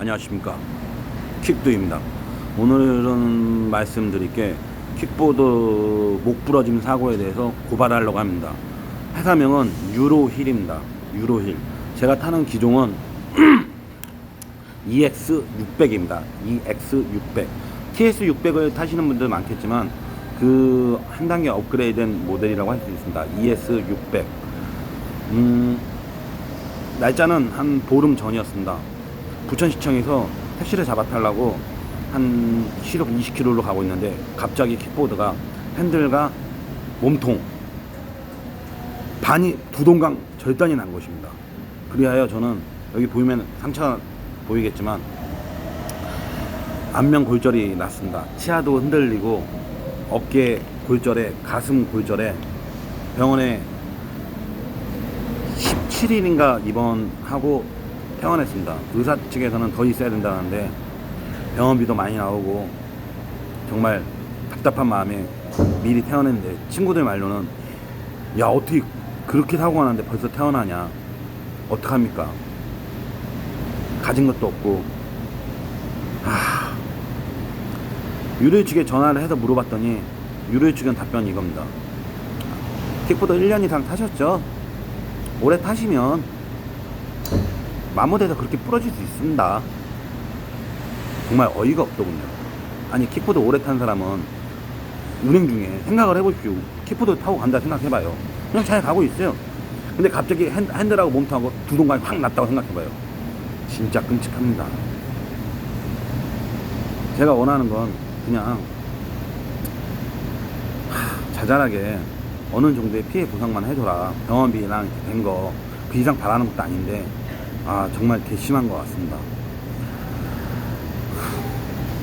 안녕하십니까. 킥도입니다. 오늘은 말씀드릴 게 킥보드 목 부러짐 사고에 대해서 고발하려고 합니다. 회사명은 유로힐입니다. 유로힐. 제가 타는 기종은 EX600입니다. EX600 TS600을 타시는 분들 많겠지만 그 한 단계 업그레이드된 모델이라고 할 수 있습니다. ES600 음, 날짜는 한 보름 전이었습니다. 부천시청에서 택시를 잡아 타려고 한 시속 20km로 가고 있는데 갑자기 킥보드가 핸들과 몸통 반이 두 동강 절단이 난 것입니다. 그리하여 저는 여기 보이면 상처가 보이겠지만 안면 골절이 났습니다. 치아도 흔들리고 어깨 골절에 가슴 골절에 병원에 17일인가 입원하고 퇴원했습니다. 의사 측에서는 더 있어야 된다는데 병원비도 많이 나오고 정말 답답한 마음에 미리 퇴원했는데 친구들 말로는 야 어떻게 그렇게 사고가 났는데 벌써 퇴원하냐? 어떡합니까? 가진 것도 없고. 하... 유료 측에 전화를 해서 물어봤더니 유료 측은 답변이 이겁니다. 킥보드 1년 이상 타셨죠? 오래 타시면 마모돼서 그렇게 부러질 수 있습니다. 정말 어이가 없더군요. 아니 킥보드 오래 탄 사람은 운행 중에 생각을 해보십시오. 킥보드 타고 간다 생각해봐요. 그냥 잘 가고 있어요. 근데 갑자기 핸, 핸들하고 몸통하고 두 동강이 확 났다고 생각해봐요. 진짜 끔찍합니다. 제가 원하는 건 그냥 하, 자잘하게 어느 정도의 피해 보상만 해줘라. 병원비랑 된 거, 그 이상 바라는 것도 아닌데, 아, 정말 괘씸한 것 같습니다.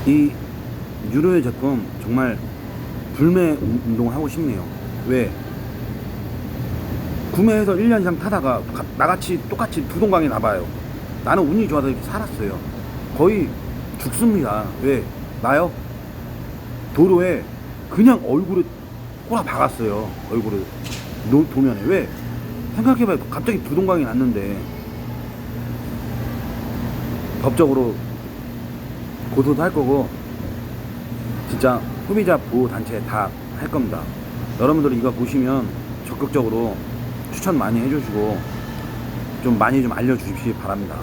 이 유로의 제품 정말 불매 운동을 하고 싶네요. 왜? 구매해서 1년 이상 타다가 가- 나같이 똑같이 두 동강이 나봐요. 나는 운이 좋아서 이렇게 살았어요. 거의 죽습니다. 왜? 나요? 도로에 그냥 얼굴에 꼬라 박았어요. 얼굴을 노, 도면에 왜? 생각해봐요. 갑자기 부동강이 났는데 법적으로 고소도 할 거고 진짜 소비자 보호 단체 다 할 겁니다. 여러분들 이거 보시면 적극적으로 추천 많이 해주시고 좀 많이 좀 알려주시기 바랍니다.